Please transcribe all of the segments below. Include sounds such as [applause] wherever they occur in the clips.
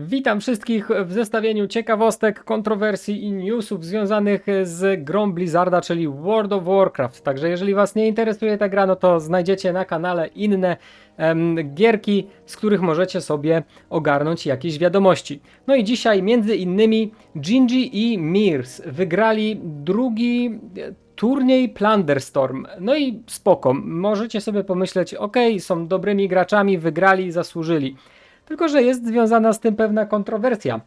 Witam wszystkich w zestawieniu ciekawostek, kontrowersji i newsów związanych z grą Blizzarda, czyli World of Warcraft. Także jeżeli Was nie interesuje ta gra, no to znajdziecie na kanale inne em, gierki, z których możecie sobie ogarnąć jakieś wiadomości. No i dzisiaj między innymi Gingy i Mirs wygrali drugi e, turniej Plunderstorm. No i spoko, możecie sobie pomyśleć, ok, są dobrymi graczami, wygrali, zasłużyli. Tylko, że jest związana z tym pewna kontrowersja.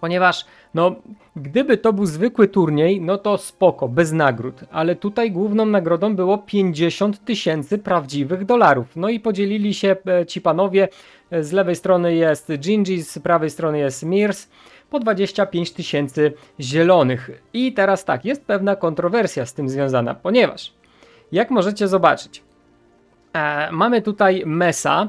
Ponieważ, no, gdyby to był zwykły turniej, no to spoko, bez nagród. Ale tutaj główną nagrodą było 50 tysięcy prawdziwych dolarów. No i podzielili się e, ci panowie. E, Z lewej strony jest Gingy, z prawej strony jest Mirs. Po 25 tysięcy zielonych. I teraz tak, jest pewna kontrowersja z tym związana, ponieważ, jak możecie zobaczyć, e, mamy tutaj Mesa,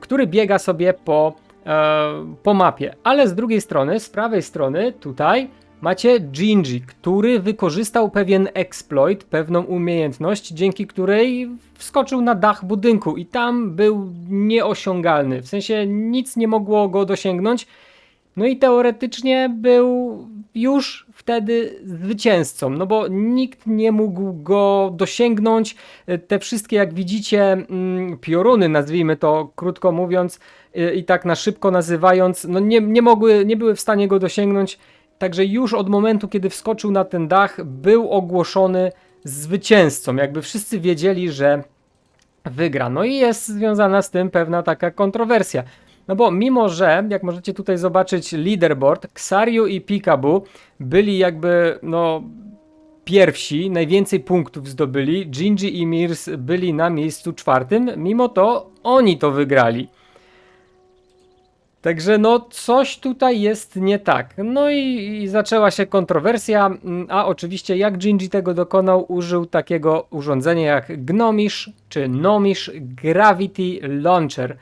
który biega sobie po, e, po mapie, ale z drugiej strony, z prawej strony tutaj macie Gingy, który wykorzystał pewien exploit, pewną umiejętność, dzięki której wskoczył na dach budynku i tam był nieosiągalny, w sensie nic nie mogło go dosięgnąć, no i teoretycznie był już wtedy zwycięzcą, no bo nikt nie mógł go dosięgnąć. Te wszystkie, jak widzicie, mm, pioruny, nazwijmy to krótko mówiąc, y, i tak na szybko nazywając, no nie, nie mogły, nie były w stanie go dosięgnąć. Także już od momentu, kiedy wskoczył na ten dach, był ogłoszony zwycięzcą. Jakby wszyscy wiedzieli, że wygra. No i jest związana z tym pewna taka kontrowersja. No bo mimo, że jak możecie tutaj zobaczyć leaderboard, Xariu i Pikabu byli jakby no pierwsi, najwięcej punktów zdobyli, Gingy i Mirs byli na miejscu czwartym, mimo to oni to wygrali. Także no coś tutaj jest nie tak. No i, i zaczęła się kontrowersja, a oczywiście jak Gingy tego dokonał, użył takiego urządzenia jak Gnomish czy Nomish Gravity Launcher.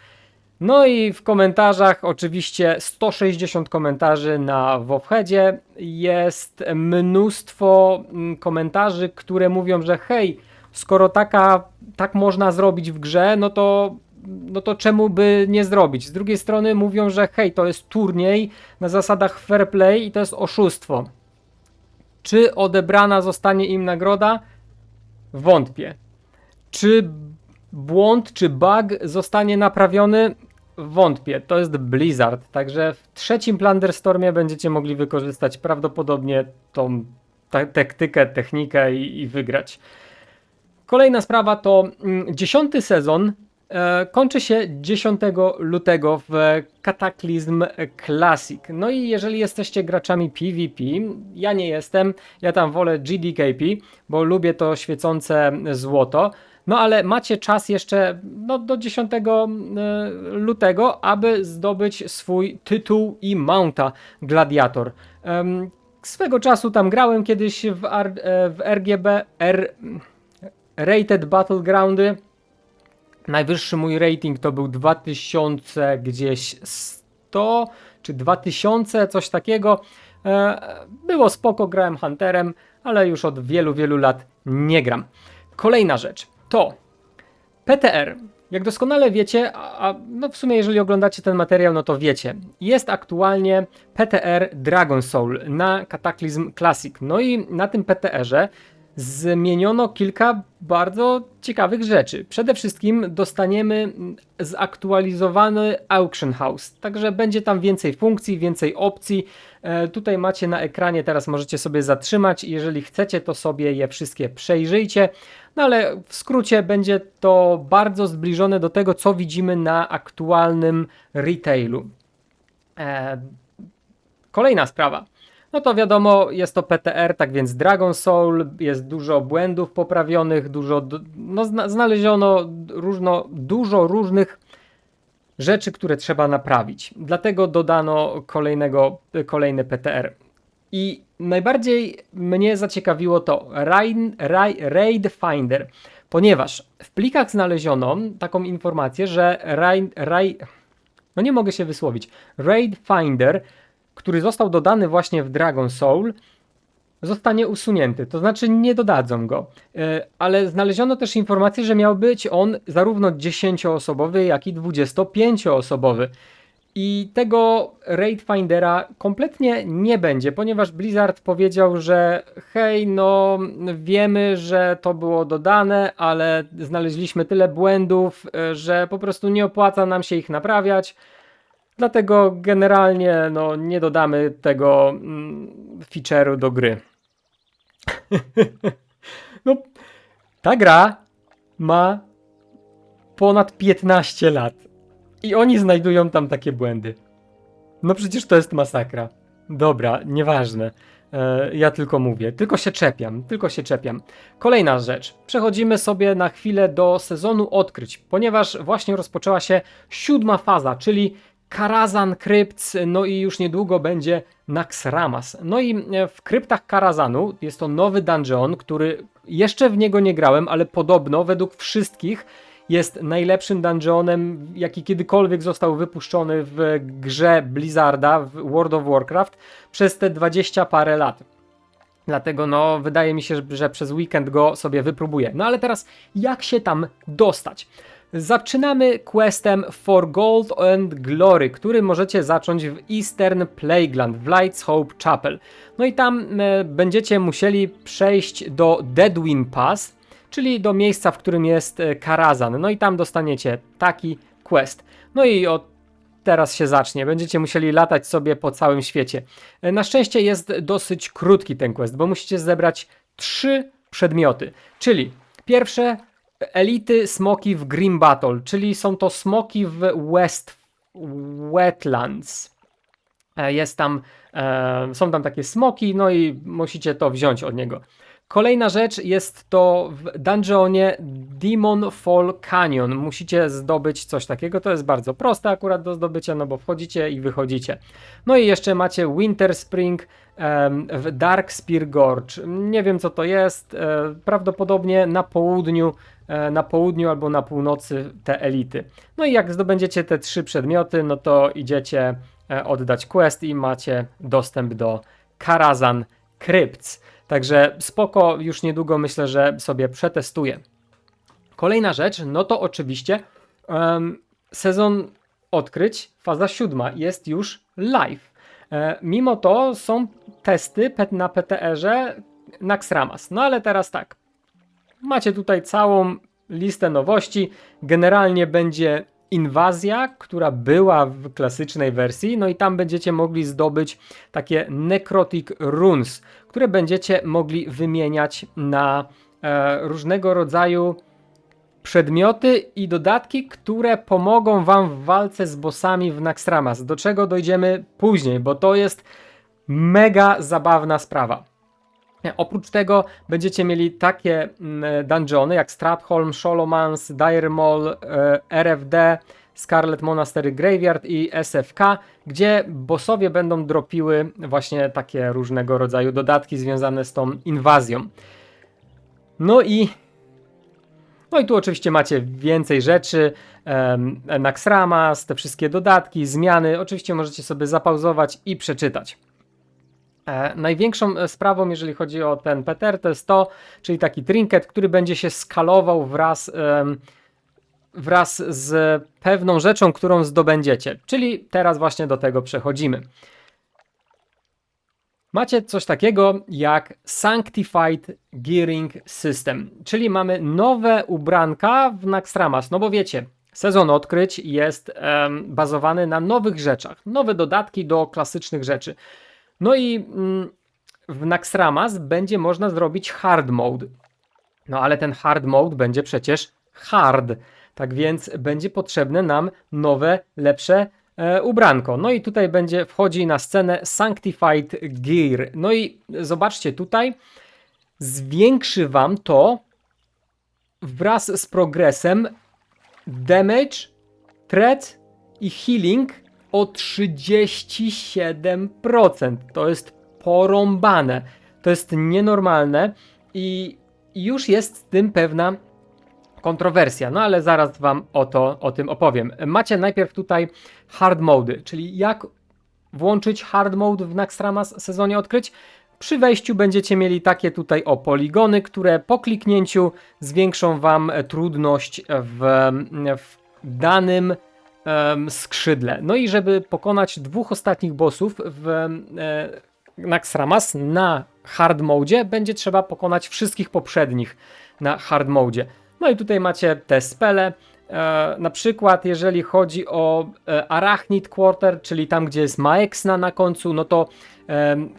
No i w komentarzach, oczywiście 160 komentarzy na Wowheadzie, jest mnóstwo mm, komentarzy, które mówią, że hej, skoro taka, tak można zrobić w grze, no to, no to czemu by nie zrobić? Z drugiej strony mówią, że hej, to jest turniej na zasadach fair play i to jest oszustwo. Czy odebrana zostanie im nagroda? Wątpię. Czy błąd, czy bug zostanie naprawiony? Wątpię, to jest Blizzard, także w trzecim Plunderstormie będziecie mogli wykorzystać prawdopodobnie tą ta- taktykę, technikę i, i wygrać. Kolejna sprawa to mm, dziesiąty sezon kończy się 10 lutego w Cataclysm Classic. No i jeżeli jesteście graczami PvP, ja nie jestem, ja tam wolę GDKP, bo lubię to świecące złoto. No ale macie czas jeszcze no, do 10 e, lutego, aby zdobyć swój tytuł i mounta Gladiator. Swego czasu tam grałem kiedyś w, R, e, w RGB R, Rated Battlegroundy. Najwyższy mój rating to był 2000 gdzieś 100 czy 2000, coś takiego. E, Było spoko, grałem Hunterem, ale już od wielu, wielu lat nie gram. Kolejna rzecz to PTR. Jak doskonale wiecie, a, no w sumie jeżeli oglądacie ten materiał, no to wiecie, jest aktualnie PTR Dragon Soul na Cataclysm Classic. No i na tym PTR-ze zmieniono kilka bardzo ciekawych rzeczy. Przede wszystkim dostaniemy zaktualizowany Auction House, także będzie tam więcej funkcji, więcej opcji. E, tutaj macie na ekranie, teraz możecie sobie zatrzymać jeżeli chcecie, to sobie je wszystkie przejrzyjcie. No ale w skrócie będzie to bardzo zbliżone do tego, co widzimy na aktualnym retailu. E, Kolejna sprawa. No to wiadomo, jest to PTR, tak więc Dragon Soul, jest dużo błędów poprawionych, dużo, no zna, znaleziono różno, dużo różnych rzeczy, które trzeba naprawić. Dlatego dodano kolejnego, kolejny PTR. I najbardziej mnie zaciekawiło to Raid Finder, ponieważ w plikach znaleziono taką informację, że Rain, Rai, no nie mogę się wysłowić, Raid Finder, który został dodany właśnie w Dragon Soul, zostanie usunięty, to znaczy nie dodadzą go. E, Ale znaleziono też informację, że miał być on zarówno 10-osobowy, jak i 25-osobowy. I tego Raid Findera kompletnie nie będzie, ponieważ Blizzard powiedział, że hej, no wiemy, że to było dodane, ale znaleźliśmy tyle błędów, e, że po prostu nie opłaca nam się ich naprawiać. Dlatego generalnie no, nie dodamy tego mm, feature'u do gry. [laughs] no, ta gra ma ponad 15 lat. I oni znajdują tam takie błędy. No przecież to jest masakra. Dobra, nieważne. E, ja tylko mówię, tylko się czepiam, tylko się czepiam. Kolejna rzecz. Przechodzimy sobie na chwilę do sezonu odkryć, ponieważ właśnie rozpoczęła się siódma faza, czyli Karazan Crypts, no i już niedługo będzie Naxxramas. No i e, w kryptach Karazanu jest to nowy dungeon, który jeszcze w niego nie grałem, ale podobno według wszystkich jest najlepszym dungeonem, jaki kiedykolwiek został wypuszczony w grze Blizzarda w World of Warcraft przez te 20 parę lat. Dlatego no, wydaje mi się, że przez weekend go sobie wypróbuję. No ale teraz, jak się tam dostać? Zaczynamy questem For Gold and Glory, który możecie zacząć w Eastern Playground, w Lights Hope Chapel. No i tam e, będziecie musieli przejść do Deadwin Pass, czyli do miejsca, w którym jest e, Karazan. No i tam dostaniecie taki quest. No i od teraz się zacznie. Będziecie musieli latać sobie po całym świecie. E, Na szczęście jest dosyć krótki ten quest, bo musicie zebrać trzy przedmioty. Czyli pierwsze elity smoki w Green Battle, czyli są to smoki w West Wetlands. E, Jest tam, e, są tam takie smoki, no i musicie to wziąć od niego. Kolejna rzecz jest to w dungeonie Demon Fall Canyon. Musicie zdobyć coś takiego. To jest bardzo proste akurat do zdobycia, no bo wchodzicie i wychodzicie. No i jeszcze macie Winter Spring w Dark Spear Gorge. Nie wiem co to jest. E, prawdopodobnie na południu, e, na południu albo na północy te elity. No i jak zdobędziecie te trzy przedmioty, no to idziecie e, oddać quest i macie dostęp do Karazan Crypts. Także spoko, już niedługo myślę, że sobie przetestuję. Kolejna rzecz, no to oczywiście em, sezon odkryć, faza siódma jest już live. E, mimo to są testy na PTR-ze Naxxramas. No ale teraz tak, macie tutaj całą listę nowości. Generalnie będzie inwazja, która była w klasycznej wersji, no i tam będziecie mogli zdobyć takie necrotic runes, które będziecie mogli wymieniać na e, różnego rodzaju przedmioty i dodatki, które pomogą wam w walce z bossami w Naxxramas, do czego dojdziemy później, bo to jest mega zabawna sprawa. Oprócz tego będziecie mieli takie mm, dungeony jak Stratholm, Sholomans, Dire Maul, e, RFD, Scarlet Monastery Graveyard i SFK, gdzie bossowie będą dropiły właśnie takie różnego rodzaju dodatki związane z tą inwazją. No i no i tu oczywiście macie więcej rzeczy, Naxxramas, te wszystkie dodatki, zmiany. Oczywiście możecie sobie zapauzować i przeczytać. E, największą e, sprawą, jeżeli chodzi o ten Peter, to jest to, czyli taki trinket, który będzie się skalował wraz, wraz z pewną rzeczą, którą zdobędziecie. Czyli teraz właśnie do tego przechodzimy. Macie coś takiego jak Sanctified Gearing System, czyli mamy nowe ubranka w Naxxramas, no bo wiecie, sezon odkryć jest em, bazowany na nowych rzeczach, nowe dodatki do klasycznych rzeczy. No i mm, w Naxxramas będzie można zrobić hard mode. No ale ten hard mode będzie przecież hard. Tak więc będzie potrzebne nam nowe, lepsze e, ubranko. No i tutaj będzie wchodzi na scenę Sanctified Gear. No i zobaczcie tutaj, zwiększy wam to wraz z progresem damage, threat i healing o 37%. To jest porąbane. To jest nienormalne i już jest z tym pewna kontrowersja, no ale zaraz wam o, to, o tym opowiem. Macie najpierw tutaj hard mody, czyli jak włączyć hard mode w Naxxramas sezonie odkryć. Przy wejściu będziecie mieli takie tutaj o poligony, które po kliknięciu zwiększą wam trudność w, w danym em, skrzydle. No i żeby pokonać dwóch ostatnich bossów w e, na hard mode, będzie trzeba pokonać wszystkich poprzednich na hard mode. No i tutaj macie te spele. E, na przykład, jeżeli chodzi o e, Arachnid Quarter, czyli tam, gdzie jest Maexna na końcu, no to em,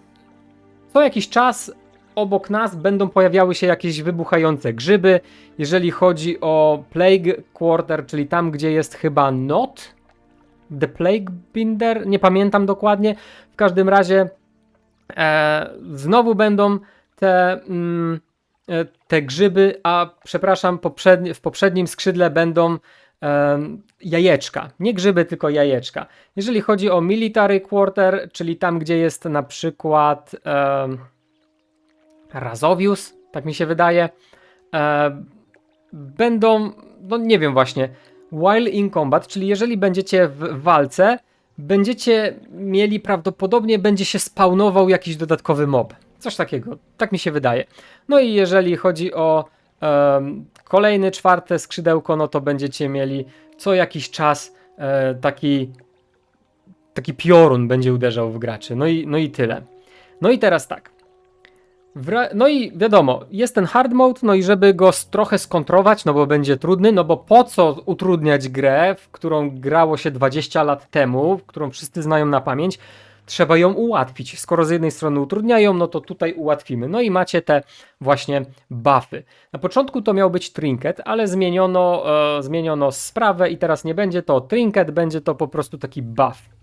co jakiś czas obok nas będą pojawiały się jakieś wybuchające grzyby. Jeżeli chodzi o Plague Quarter, czyli tam, gdzie jest chyba Not, The Plague Binder, nie pamiętam dokładnie. W każdym razie e, znowu będą te, mm, e, te grzyby, a przepraszam, poprzedni, w poprzednim skrzydle będą em, jajeczka. Nie grzyby, tylko jajeczka. Jeżeli chodzi o Military Quarter, czyli tam, gdzie jest na przykład em, Razowius, tak mi się wydaje, e, będą, no nie wiem właśnie, while in combat, czyli jeżeli będziecie w walce, będziecie mieli prawdopodobnie, będzie się spawnował jakiś dodatkowy mob. Coś takiego, tak mi się wydaje. No i jeżeli chodzi o em, kolejny, czwarte skrzydełko, no to będziecie mieli co jakiś czas e, taki, taki piorun będzie uderzał w graczy. No i, no i tyle. No i teraz tak. No i wiadomo, jest ten hard mode, no i żeby go trochę skontrować, no bo będzie trudny, no bo po co utrudniać grę, w którą grało się 20 lat temu, którą wszyscy znają na pamięć, trzeba ją ułatwić. Skoro z jednej strony utrudniają, no to tutaj ułatwimy. No i macie te właśnie buffy. Na początku to miał być trinket, ale zmieniono, e, zmieniono sprawę i teraz nie będzie to trinket, będzie to po prostu taki buff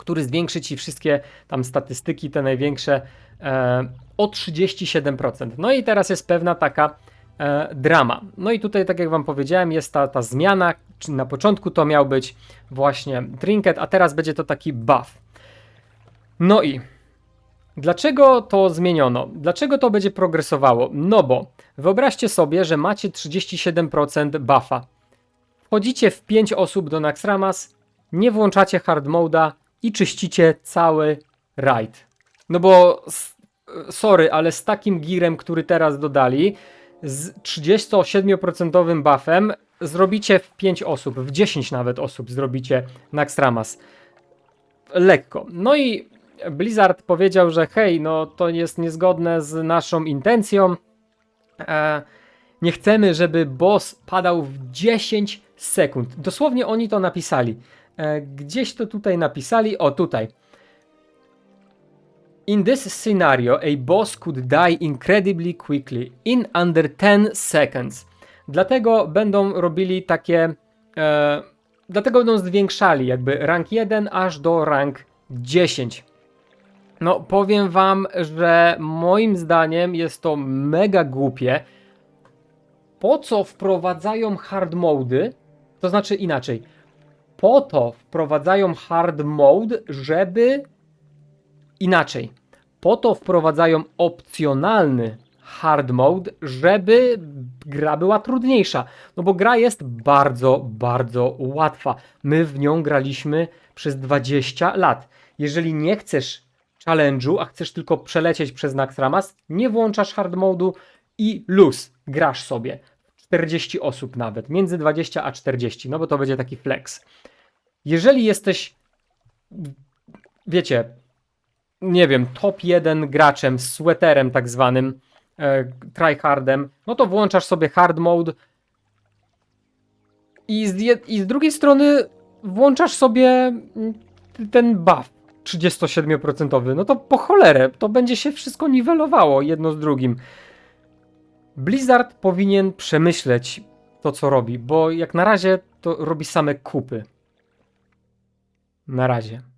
który zwiększy ci wszystkie tam statystyki, te największe, e, o 37%. No i teraz jest pewna taka e, drama. No i tutaj, tak jak Wam powiedziałem, jest ta, ta zmiana. Na początku to miał być właśnie trinket, a teraz będzie to taki buff. No i dlaczego to zmieniono? Dlaczego to będzie progresowało? No bo wyobraźcie sobie, że macie 37% buffa. Wchodzicie w 5 osób do Naxxramas, nie włączacie hard moda i czyścicie cały raid. No bo sorry, ale z takim girem, który teraz dodali, z 37% buffem zrobicie w 5 osób, w 10 nawet osób zrobicie Naxxramas. Lekko. No i Blizzard powiedział, że hej, no to jest niezgodne z naszą intencją. E, nie chcemy, żeby boss padał w 10 sekund. Dosłownie oni to napisali. E, gdzieś to tutaj napisali. O, tutaj. In this scenario, a boss could die incredibly quickly, in under 10 seconds. Dlatego będą robili takie. E, dlatego będą zwiększali jakby rank 1 aż do rank 10. No, powiem wam, że moim zdaniem jest to mega głupie. Po co wprowadzają hard mody? To znaczy inaczej. Po to wprowadzają hard mode, żeby inaczej. Po to wprowadzają opcjonalny hard mode, żeby gra była trudniejsza. No bo gra jest bardzo, bardzo łatwa. My w nią graliśmy przez 20 lat. Jeżeli nie chcesz challenge'u, a chcesz tylko przelecieć przez Naxxramas, nie włączasz hard modu i luz, grasz sobie. 40 osób nawet, między 20 a 40, no bo to będzie taki flex. Jeżeli jesteś, wiecie, nie wiem, top 1 graczem z sweaterem tak zwanym, e, tryhardem, no to włączasz sobie hard mode i z, i z drugiej strony włączasz sobie mm, ten buff 37%, no to po cholerę, to będzie się wszystko niwelowało jedno z drugim. Blizzard powinien przemyśleć to, co robi, bo jak na razie to robi same kupy. Na razie.